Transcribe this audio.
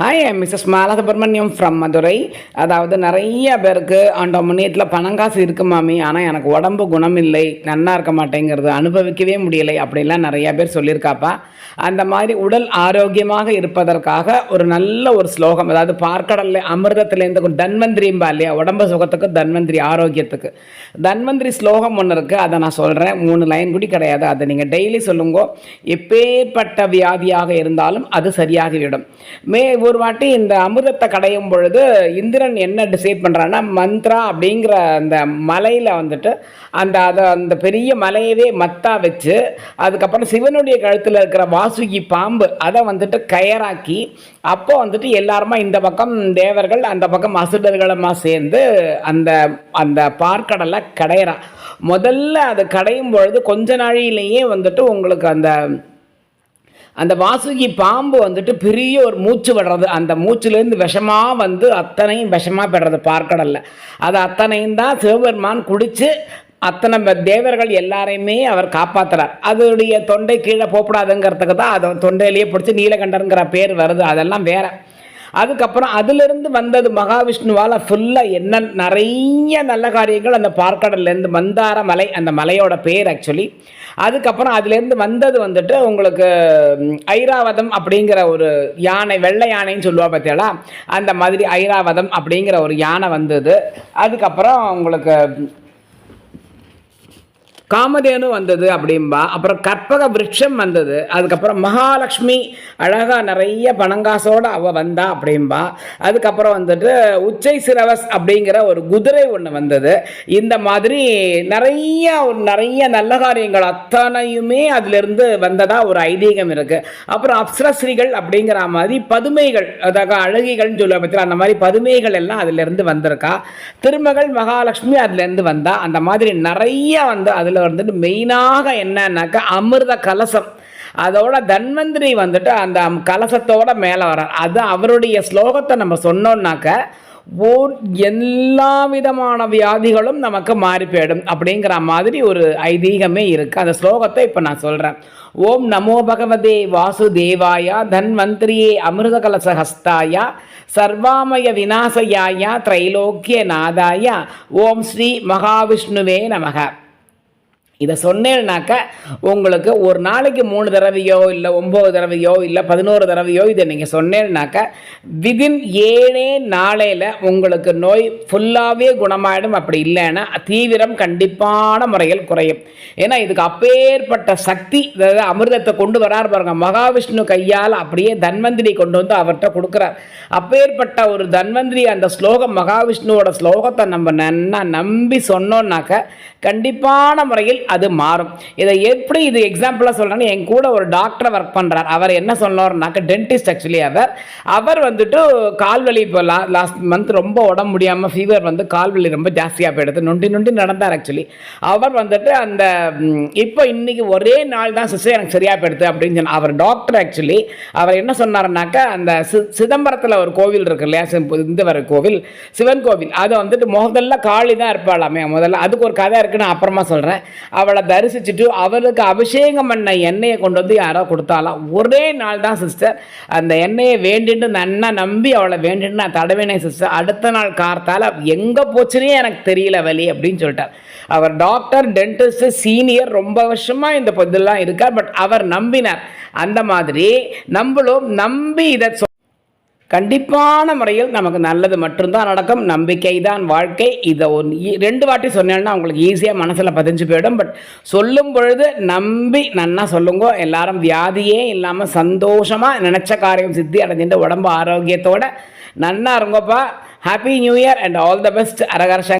Hi Mrs Malasubramaniam from Madurai அதாவது நிறைய பேருக்கு அந்த முன்னேற்றில் பணங்காசு இருக்கு மாமி. ஆனால் எனக்கு உடம்பு குணம் இல்லை நன்னா இருக்க மாட்டேங்கிறது. அனுபவிக்கவே முடியலை. அப்படிலாம் நிறைய பேர் சொல்லியிருக்காப்பா. அந்த மாதிரி உடல் ஆரோக்கியமாக இருப்பதற்காக ஒரு நல்ல ஒரு ஸ்லோகம். அதாவது பார்க்கடல்ல அமிர்தத்துலேருந்து தன்வந்திரிம்பா இல்லையா? உடம்பு சுகத்துக்கு தன்வந்திரி ஆரோக்கியத்துக்கு. தன்வந்திரி ஸ்லோகம் ஒன்று இருக்குது அதை நான் சொல்கிறேன் மூணு லைன் கூட கிடையாது. அதை நீங்கள் டெய்லி சொல்லுங்க. எப்பேற்பட்ட வியாதியாக இருந்தாலும் அது சரியாகிவிடும். மே ஒரு வாட்டி இந்த அமிர்தத்தை கடையும் பொழுது இந்திரன் என்ன டிசைட் பண்ணுறான்னா மந்த்ரா அப்படிங்கிற அந்த மலையில் வந்துட்டு அந்த அதை அந்த பெரிய மலையவே மத்தா வச்சு அதுக்கப்புறம் சிவனுடைய கழுத்தில் இருக்கிற வாசுகி பாம்பு அதை வந்துட்டு கயராக்கி அப்போ வந்துட்டு எல்லாருமா இந்த பக்கம் தேவர்கள் அந்த பக்கம் அசுரர்களுமா சேர்ந்து அந்த அந்த பார்க்கடலை கடையிறான் முதல்ல அது கடையும் பொழுது கொஞ்ச நாழிலேயே வந்துட்டு உங்களுக்கு அந்த அந்த வாசுகி பாம்பு வந்துட்டு பெரிய ஒரு மூச்சு விடுறது. அந்த மூச்சுலேருந்து விஷமாக வந்து அத்தனையும் விஷமாக பெடுறது பார்க்கடலில். அது அத்தனையும் தான் சிவபெருமான் குடித்து அத்தனை தேவர்கள் எல்லாரையுமே அவர் காப்பாற்றுறார் அதோடைய தொண்டை கீழே போகக்கூடாதுங்கிறதுக்கு தான் அதை தொண்டையிலேயே பிடிச்சி நீலகண்டருங்கிற பேர் வருது. அதெல்லாம் வேறு. அதுக்கப்புறம் அதிலிருந்து வந்தது மகாவிஷ்ணுவால் ஃபுல்லாக என்ன நிறைய நல்ல காரியங்கள் அந்த பார்க்கடல்லேருந்து மந்தார மலை அந்த மலையோட பேர் ஆக்சுவலி அதுக்கப்புறம் அதுலேருந்து வந்தது வந்துட்டு உங்களுக்கு ஐராவதம் அப்படிங்கிற ஒரு யானை வெள்ளை யானைன்னு சொல்லுவா பார்த்தீங்களா அந்த மாதிரி ஐராவதம் அப்படிங்கிற ஒரு யானை வந்தது. அதுக்கப்புறம் உங்களுக்கு காமதேனு வந்தது அப்படிம்பா. அப்புறம் கற்பக விருட்சம் வந்தது. அதுக்கப்புறம் மகாலட்சுமி அழகாக நிறைய பணங்காசோடு அவள் வந்தா அப்படிம்பா. அதுக்கப்புறம் வந்துட்டு உச்சை சிரவஸ் அப்படிங்கிற ஒரு குதிரை ஒன்று வந்தது. இந்த மாதிரி நிறைய ஒரு நிறைய நல்ல காரியங்கள் அத்தனையுமே அதிலிருந்து வந்ததாக ஒரு ஐதீகம் இருக்குது அப்புறம் அப்சரஸ்ரீகள் அப்படிங்கிற மாதிரி பதுமைகள் அதாவது அழகிகள்னு சொல்லுவாங்க பத்தியா அந்த மாதிரி பதுமைகள் எல்லாம் அதிலிருந்து வந்திருக்கா. திருமகள் மகாலட்சுமி அதுலேருந்து வந்தா. அந்த மாதிரி நிறைய வந்து அதில் வந்துட்டு மெயினாக என்னன்னாக்கா அமிர்த கலசம். அதோட தன்வந்திரி வந்துட்டு அந்த கலசத்தோட மேலே வரார். அது அவருடைய ஸ்லோகத்தை நம்ம சொன்னோம்னாக்க ஓர் எல்லா விதமான வியாதிகளும் நமக்கு மாறி போயிடும் அப்படிங்கிற மாதிரி ஒரு ஐதீகமே இருக்குது அந்த ஸ்லோகத்தை இப்போ நான் சொல்கிறேன் ஓம் நமோ பகவதே வாசுதேவாயா தன்வந்திரியே அமிர்த கலசஹஸ்தாய சர்வாமய விநாசயாய திரைலோக்கிய நாதாயா. ஓம் ஸ்ரீ மகாவிஷ்ணுவே நமக. இதை சொன்னேன்னாக்கா உங்களுக்கு ஒரு நாளைக்கு மூணு தடவையோ இல்லை ஒம்பது தடவையோ இல்லை பதினோரு தடவையோ இதை நீங்கள் சொன்னேன்னாக்கா விதின் ஏழே நாளையில் உங்களுக்கு நோய் ஃபுல்லாகவே குணமாயிடும். அப்படி இல்லைன்னா தீவிரம் கண்டிப்பான முறையில் குறையும். ஏன்னா இதுக்கு அப்பேற்பட்ட சக்தி அதாவது அமிர்தத்தை கொண்டு வரார் பாருங்க. மகாவிஷ்ணு கையால் அப்படியே தன்வந்திரி கொண்டு வந்து அவர்கிட்ட கொடுக்குறார். அப்பேற்பட்ட ஒரு தன்வந்திரி அந்த ஸ்லோகம் மகாவிஷ்ணுவோட ஸ்லோகத்தை நம்ம நன்னா நம்பி சொன்னோன்னாக்கா கண்டிப்பான முறையில் அது மாறும். இதை எப்படி இது எக்ஸாம்பிளாக சொல்கிறேன்னு என் கூட ஒரு டாக்டர் ஒர்க் பண்ணுறார் அவர் என்ன சொன்னார்னாக்க டென்டிஸ்ட் ஆக்சுவலி அவர். அவர் வந்துட்டு கால்வலி இப்போ லா லாஸ்ட் மந்த் ரொம்ப உடம்பு முடியாமல் ஃபீவர் வந்து கால்வலி ரொம்ப ஜாஸ்தியாக போயிடுது. நொண்டி நொண்டி நடந்தார் ஆக்சுவலி அவர் வந்துட்டு அந்த இப்போ இன்றைக்கி ஒரே நாள் தான் சிஸ்டர் எனக்கு சரியாக போயிடுது அப்படின்னு சொன்னார் அவர் டாக்டர் ஆக்சுவலி அவர் என்ன சொன்னார்னாக்கா அந்த சி சிதம்பரத்தில் ஒரு கோவில் இருக்கு இல்லையா? இந்த வர கோவில். சிவன் கோவில். அதை வந்துட்டு முதல்ல காளி தான் இருப்பாளாமே முதல்ல. அதுக்கு ஒரு கதை இருக்குன்னு அப்புறமா சொல்கிறேன் அவளை தரிசிச்சுட்டு அவளுக்கு அபிஷேகம் பண்ண எண்ணெயை கொண்டு வந்து யாரோ கொடுத்தாலாம் ஒரே நாள் தான் சிஸ்டர் அந்த எண்ணெயை வேண்டிட்டு நன்னா நம்பி அவளை வேண்டிட்டு நான் தடவினேன் சிஸ்டர் அடுத்த நாள் கார்த்தால் எங்கே போச்சுன்னே எனக்கு தெரியல வலி அப்படின்னு சொல்லிட்டார். அவர் டாக்டர் டென்டிஸ்ட் சீனியர் ரொம்ப வருஷமாக இந்த பொதுலாம் இருக்கார். பட் அவர் நம்பினார். அந்த மாதிரி நம்மளும் நம்பி இதை கண்டிப்பான முறையில் நமக்கு நல்லது மட்டும்தான் நடக்கும். நம்பிக்கை தான் வாழ்க்கை. இதை ஒன் ரெண்டு வாட்டி சொன்னேன்னா உங்களுக்கு ஈஸியாக மனசில் பதிஞ்சு போயிடும். பட் சொல்லும் பொழுது நம்பி நன்னா சொல்லுங்க. எல்லாரும் வியாதியே இல்லாமல் சந்தோஷமாக நினச்ச காரியம் சித்தி அடைஞ்சிட்டு உடம்பு ஆரோக்கியத்தோட நன்னா இருங்கப்பா. Happy new year and all the best அரகர்ஷன்